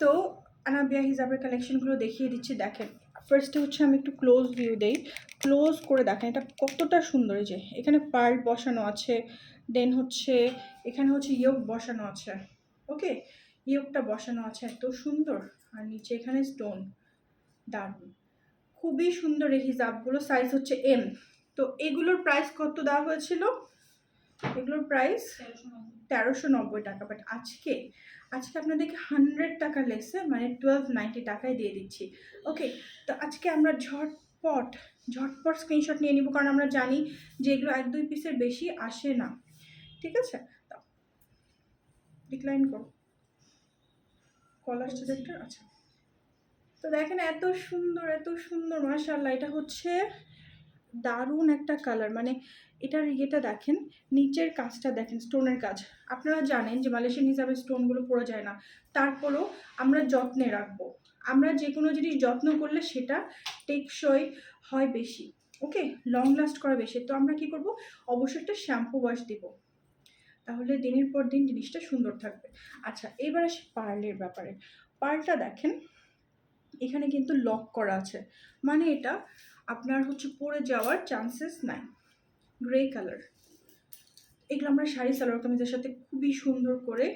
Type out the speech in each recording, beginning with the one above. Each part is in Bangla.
তো আনাবিয়া হিজাবের কালেকশনগুলো দেখিয়ে দিচ্ছি, দেখেন। ফার্স্টে হচ্ছে আমি একটু ক্লোজ ভিউ দেই। ক্লোজ করে দেখেন, এটা কতটা সুন্দর যে, এখানে পার্ল বসানো আছে দেন হচ্ছে এখানে হচ্ছে ইয়োগ বসানো আছে। ওকে ইয়োগটা বসানো আছে, এত সুন্দর। আর নিচে এখানে স্টোন দারুণ। খুবই সুন্দর এই হিজাবগুলো সাইজ হচ্ছে এম তো এগুলোর প্রাইস কত দেওয়া হয়েছিল? এগুলোর প্রাইস তেরোশো নব্বই টাকা। বাট আজকে আজকে আপনাদেরকে হান্ড্রেড টাকা লেসে মানে টুয়েলভ নাইনটি টাকায় দিয়ে দিচ্ছি। ওকে তো আজকে আমরা ঝটপট ঝটপট স্ক্রিনশট নিয়ে নিব, কারণ আমরা জানি যে এগুলো এক দুই পিসের বেশি আসে না। ঠিক আছে? তো ডিক্লাইন করো। কলার সিলেক্টর আচ্ছা। তো দেখেন এত সুন্দর এত সুন্দর মাশাল্লাহ এটা হচ্ছে দারুণ একটা কালার মানে এটার ইয়েটা দেখেন, নিচের কাজটা দেখেন স্টোনের কাজ। আপনারা জানেন যে মালয়েশিয়ান হিসাবে স্টোনগুলো পড়ে যায় না। তারপরেও আমরা যত্নে রাখব। আমরা যে কোনো জিনিস যত্ন করলে সেটা টেকসই হয় বেশি ওকে লং লাস্ট করা বেশি। তো আমরা কি করব? অবশ্যই একটা শ্যাম্পু ওয়াশ দিব। তাহলে দিনের পর দিন জিনিসটা সুন্দর থাকবে। আচ্ছা এবার আসি পার্লের ব্যাপারে। পার্লটা দেখেন, এখানে কিন্তু লক করা আছে। মানে এটা আপনার হচ্ছে পড়ে যাওয়ার চান্সেস নাই। গ্রে কালার এগুলো আমরা শাড়ি, সালোয়ার কামিজের সাথে খুবই সুন্দর করে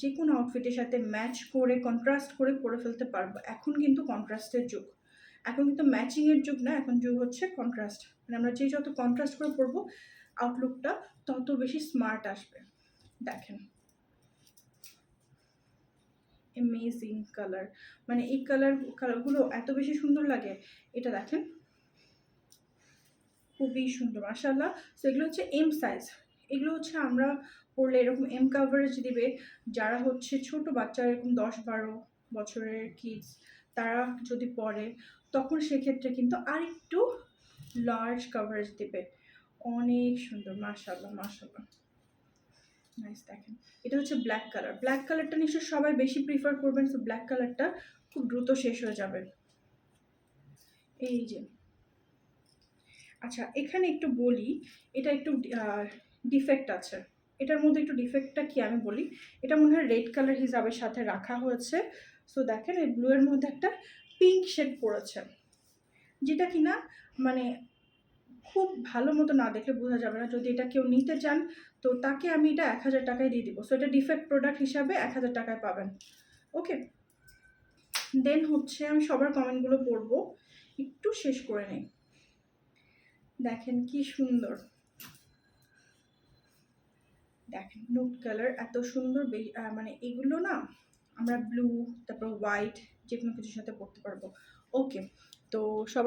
যে কোনো আউটফিটের সাথে ম্যাচ করে কন্ট্রাস্ট করে পরে ফেলতে পারব। এখন কিন্তু কন্ট্রাস্টের যুগ। এখন কিন্তু ম্যাচিংয়ের যুগ না, এখন যুগ হচ্ছে কন্ট্রাস্ট মানে আমরা যে যত কন্ট্রাস্ট করে পরবো আউটলুকটা তত বেশি স্মার্ট আসবে। দেখেন। অ্যামেজিং কালার মানে এই কালার কালারগুলো এত বেশি সুন্দর লাগে, এটা দেখেন। খুবই সুন্দর মাসাল্লাহ সো এগুলো হচ্ছে এম সাইজ এগুলো হচ্ছে আমরা পড়লে এরকম এম কাভারেজ দিবে যারা হচ্ছে ছোট বাচ্চা, এরকম দশ বারো বছরের কিডস তারা যদি পড়ে, তখন সেক্ষেত্রে কিন্তু আরেকটু লার্জ কাভারেজ দেবে। অনেক সুন্দর মাশাল্লাহ মাশাল্লাহ নাইস দেখেন। এটা হচ্ছে ব্ল্যাক কালার ব্ল্যাক কালারটা নিশ্চয় সবাই বেশি প্রিফার করবেন। সো ব্ল্যাক কালারটা খুব দ্রুত শেষ হয়ে যাবে। এই যে। আচ্ছা এখানে একটু বলি, এটা একটু ডিফেক্ট আছে। এটার মধ্যে একটু ডিফেক্টটা কি আমি বলি? এটা মনে হয় রেড কালার হিসাবের সাথে রাখা হয়েছে। সো দেখেন, এই ব্লু এর মধ্যে একটা পিঙ্ক শেড পড়েছে। যেটা কি না মানে খুব ভালো মতো না দেখলে বোঝা যাবে না। যদি এটা কেউ নিতে চান, তো তাকে আমি এটা এক হাজার টাকায় দিয়ে দিব। সো এটা ডিফেক্ট প্রোডাক্ট হিসাবে এক হাজার টাকায় পাবেন। ওকে দেন হচ্ছে, আমি সবার কমেন্টগুলো পড়ব। একটু শেষ করে নেই। দেখেন কি সুন্দর। দেখেন নুট কালার এত সুন্দর মানে এগুলো না আমরা ব্লু তারপর হোয়াইট যে কোনো কিছুর সাথে পরতে পারব। ওকে তো সবার